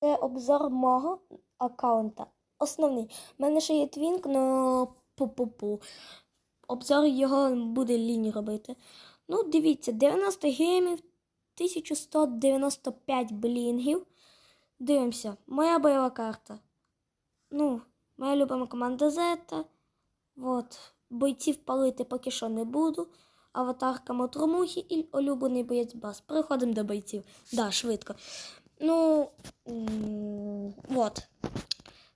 Це обзор мого аккаунта. Основний. У мене ще є твінк, но пу-пу-пу. Обзор його буде лінь робити. Ну, дивіться, 90 геймів, 1195 блінгів. Дивимося, моя бойова карта. Ну, моя любима команда Зета. Вот. Бойців палити поки що не буду. Аватарка Мотромухи і улюблений боєць Бас. Переходимо до бойців. Да, швидко. Ну, м, вот.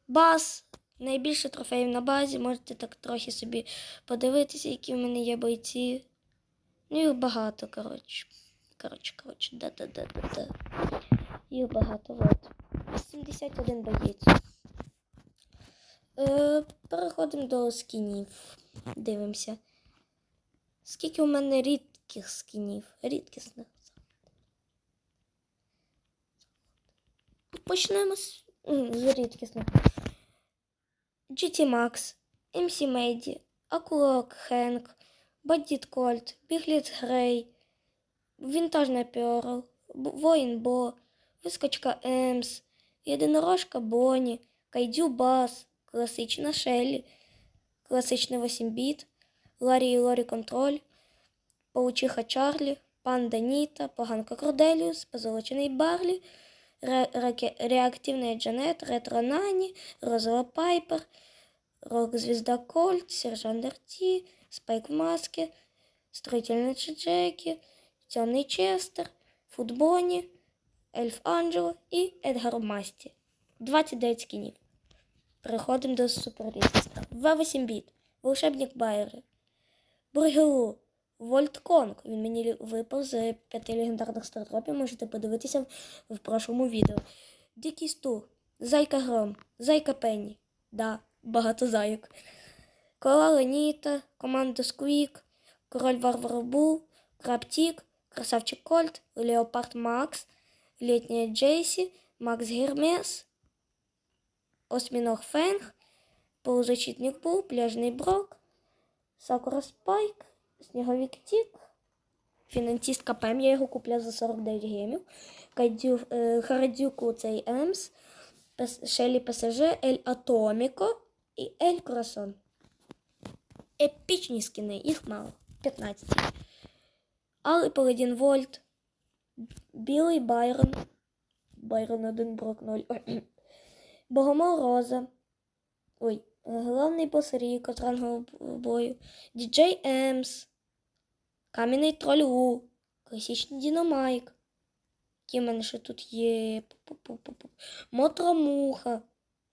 Бас. Найбільше трофеїв на базі. Можете так трохи собі подивитися, які в мене є бойці. Ну, їх багато, коротше. Коротше, коротше, да-да-да-да-да. Їх багато, вот. 71 боєць. Е, переходимо до скінів. Дивимося. Скільки у мене рідких скінів? Рідкісних. Почнемо з, з рідкісних. GT Max, MC Medi, Акулок Хенк, Бандит Кольт, Бігліт Грей, Вінтажна Перл, Воїн Бо, Вискочка Емс, Єдинорожка Боні, Кайдю Бас, Класична Шелі, Класичний 8-біт, Ларі і Лорі Контроль, Паучиха Чарлі, Панда Ніта, Поганка Корделіус, Позолочений Барлі, Ре- Реактивний Джанет, Ретро Нані, Розова Пайпер, Рок-звезда Кольт, Сержант Арті, Спайк в маске, Строительный Джеки, Темный Честер, Футбоні, Ельф Анджело і Едгар Масті. 29 скінів. Переходимо до суперлістів. В8 біт, Волшебник Байери, Бургелу, Вольтконг. Він мені випав з п'яти легендарних стартропів. Можете подивитися в, прошлому відео. Дикий Сту, Зайка Гром, Зайка Пенні. Да, багато зайок. Кола Леніта, команда Сквік, Король Варвар Бул, Краптік, Красавчик Кольт, Леопард Макс, Літня Джейсі, Макс Гермес, Осьміног Фенг, Полузащитник Бул, Пляжний Брок, Сакура Спайк, Сніговик Тік, Фінансістка Пем, я його купляв за 49 гемів, Кайдю, е, Харадюку цей Емс, Шелі ПСЖ, Ель Атоміко і Ель Корасон. Епічні скини, їх мало. 15. Алий Паладін Вольт, Білий Байрон, Байрон 1 Брок 0. Богомол Роза. Ой, головний бос Ріко з рангового бою. Діджей Емс. Кам'яний троль У. Класичний Дінамайк. Які в мене ще тут є? Мотромуха.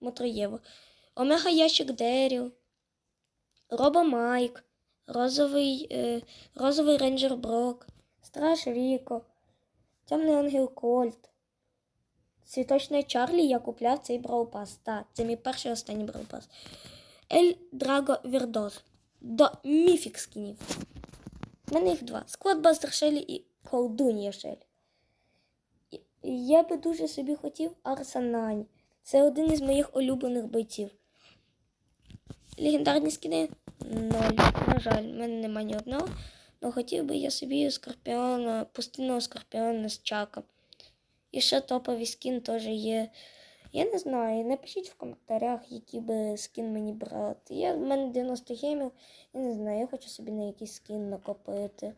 Мотроєва. Омега Ящик Деріл. Робо Майк. Розовий, е, розовий рейнджер Брок. Страж Ріко. Темний ангел Кольт. Цвіточний Чарлі я купляв цей браупас. Так, це мій перший останній браупас. Ель Драго Вірдос. До міфік скінів. У мене їх два. Склад Бастер Шелі і Колдунія Шелі. Я би дуже собі хотів Арсенань. Це один із моїх улюблених бойців. Легендарні скини ноль. На жаль, в мене немає ні одного. Ну хотів би я собі скорпіона, пустинного скорпіона з чаком. І ще топовий скін теж є. Я не знаю, напишіть в коментарях, який би скін мені брати. Я, в мене 90 гемів, я не знаю, я хочу собі на якийсь скін накопити.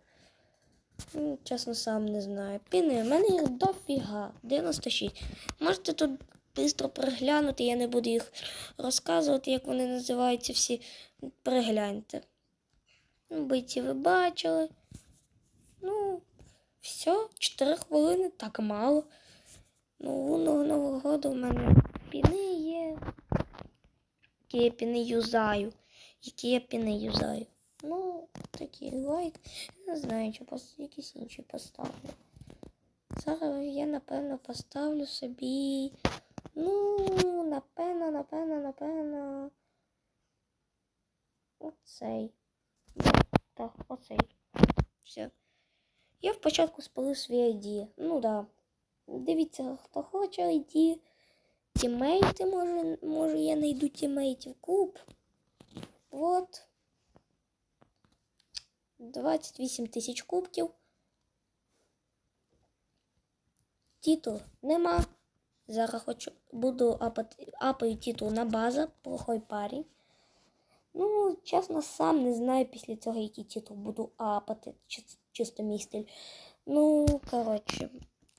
Ну, Чесно, сам не знаю. Піни, в мене їх дофіга. 96. Можете тут швидко переглянути, я не буду їх розказувати, як вони називаються всі. Перегляньте. Ну, ви бачили. Ну, все, 4 хвилини, так мало. Ну, Нового року в мене піни є. Які я піни юзаю. Які я піни юзаю. Ну, такий лайк. Не знаю, чи пос... якісь інші поставлю. Зараз я, напевно, поставлю собі. Ну, напевно, напевно, напевно. Оцей. Так, оцей. Все. Я спочатку спалив свій ID. Ну да. Дивіться, хто хоче ID. Тімейти, може, може я знайду тімейтів. Куб. Вот. 28 тисяч кубків. Титул нема. Зараз хочу, буду апати, апаю титул на база, плохой парень. Ну, чесно, сам не знаю після цього, який титул буду апати, чи- чисто мій стиль. Ну, коротше,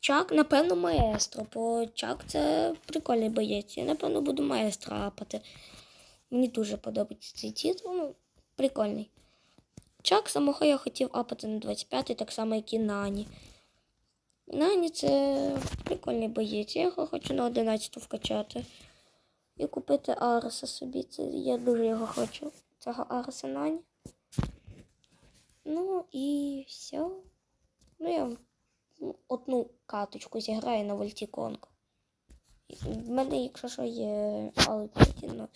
Чак, напевно, маестро, бо Чак це прикольний боєць. Я, напевно, буду маестро апати. Мені дуже подобається цей титул, ну, прикольний. Чак самого я хотів апати на 25-й, так само, як і Нані. Нані це прикольний боєць. Я його хочу на 11-ту вкачати. І купити Ареса собі. Це я дуже його хочу. Цього Ареса Нані. Ну і все. Ну я одну каточку зіграю на Вольтіконг. В мене, якщо що, є Алпіті, ну,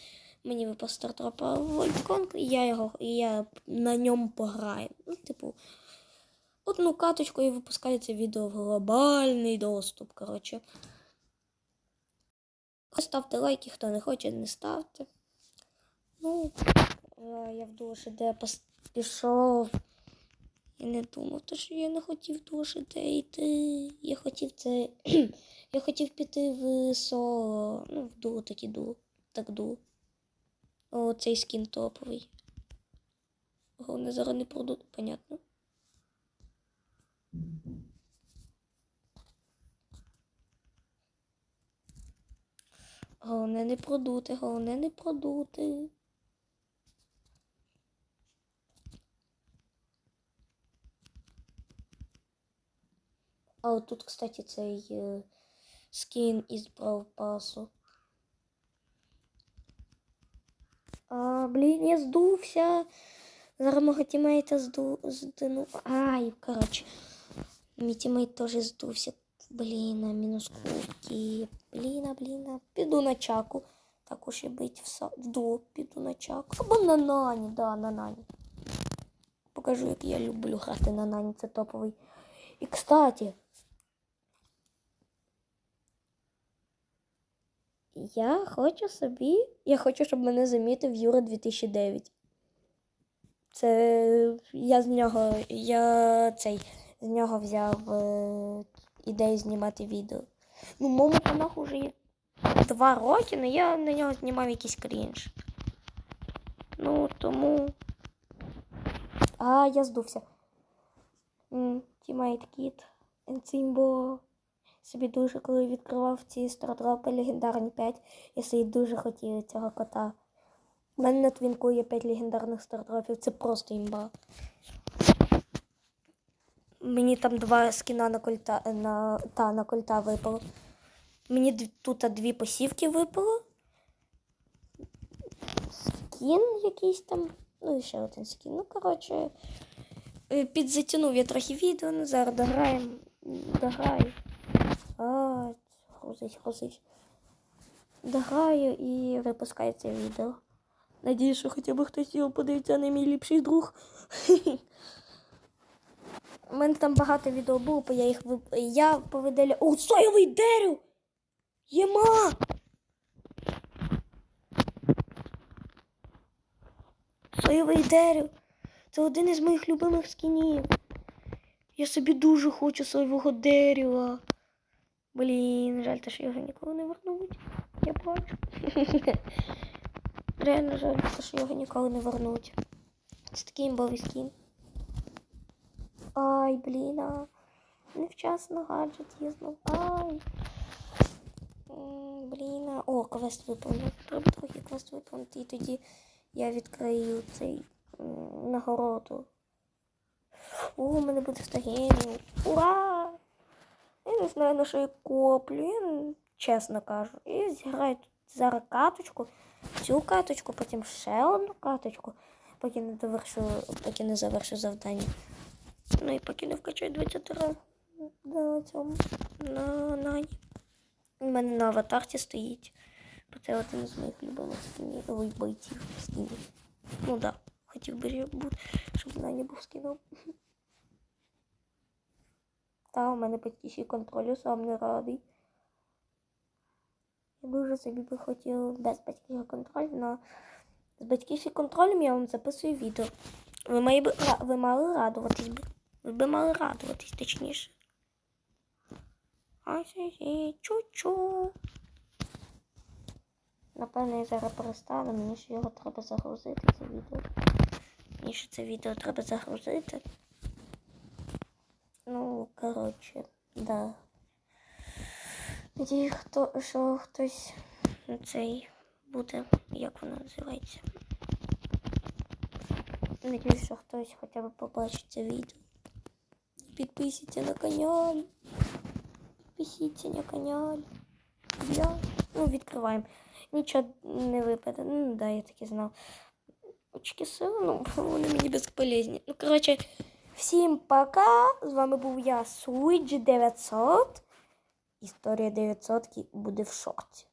мені випав стартропа Вольтіконг, і я його і я на ньому пограю. Ну, типу, одну каточку і випускається відео в глобальний доступ. Коротше. Ставте лайки, хто не хоче, не ставте. Ну, е, я в душ де пішов. Я не думав, то що я не хотів дуже де йти. Я хотів це. я хотів піти в соло. Ну, в ду, так іду. Так ду. О, цей скін топовий. Головне зараз не продуть, понятно. Головне не продути, головне не продути. А от тут, кстати, цей е, скін із Brawl. А, блін, я здувся. Зараз мого тімейта зду... здину. Ай, коротше. Мій тімейт теж здувся. Блін, а мінус кубки. Блін, а, блін. Піду на чаку. Також і бить в сад. Вду, піду на чаку. Або на нані, да, на нані. Покажу, як я люблю грати на нані. Це топовий. І, кстати, я хочу собі. Я хочу, щоб мене замітив Юра 2009. Це я з нього. Я цей з нього взяв е, ідею знімати відео. Ну, моєму каналу вже є два роки, але я на нього знімав якийсь крінж. Ну, тому. А, я здувся. Тімейт Кіт. Енцимбо. Собі дуже, коли відкривав ці стартропи легендарні 5, я собі дуже хотів цього кота. У мене на твінку є 5 легендарних стартропів, це просто імба. Мені там два скіна на кольта на, та, на кольта випало. Мені тут дві посівки випало. Скін якийсь там. Ну і ще один скін. Ну, коротше, е, підзатягнув я трохи відео, ну зараз дограємо. Дограю. А, грузить, грузить. Дограю і випускаю це відео. Надіюсь, що хоча б хтось його подивиться на мій ліпший друг. У мене там багато відео було, бо я їх вип... Я повидаля. О, соєвий дерево! Єма! Соєвий дерево. Це один із моїх любимих скінів. Я собі дуже хочу соєвого дерева. Блін, жаль, те, що його ніколи не вернуть. Я плачу. Реально жаль, те, що його ніколи не вернуть. Це такий імбовий скін. Ай, блін, а. Невчасно гаджет їздив. Ай. Блін, а. О, квест виповнив. Треба трохи квест виповнити, і тоді я відкрию цей нагороду. О, у мене буде 100 гемів. Ура! Я не знаю, на що я коплю, я чесно кажу. І зіграю зараз каточку, цю каточку, потім ще одну каточку, поки не довершу, поки не завершу завдання. Ну і поки не вкачаю 20 ранг на цьому на нані. У мене на аватарці стоїть. Бо це один з моїх любимих скінів, ой, бойців скінів. Ну так, да, хотів би щоб Нані був скіном. Та у мене батьківський контроль, сам не радий. Я дуже собі би хотів без батьківського контролю, але з батьківським контролем я вам записую відео. Ви, мали би, ви мали радуватись би. Ви би мали радуватись, точніше. Чу-чу. Напевно, я зараз перестану, мені ж його треба загрузити, це відео. Мені ще це відео треба загрузити. Ну, коротше, да. Надію, хто, що хтось цей буде, як воно називається. Надіюсь, що хтось хоча б побачить це відео. Підписуйся на канал. Підписуйся на канал. Я. Ну, відкриваємо. Нічого не випаде. Ну, да, я таки знав. Очки сили, ну, вони мені безполезні. Ну, коротше, Всім пока. З вами був я, Суїджі 900. Історія 900 буде в шорті.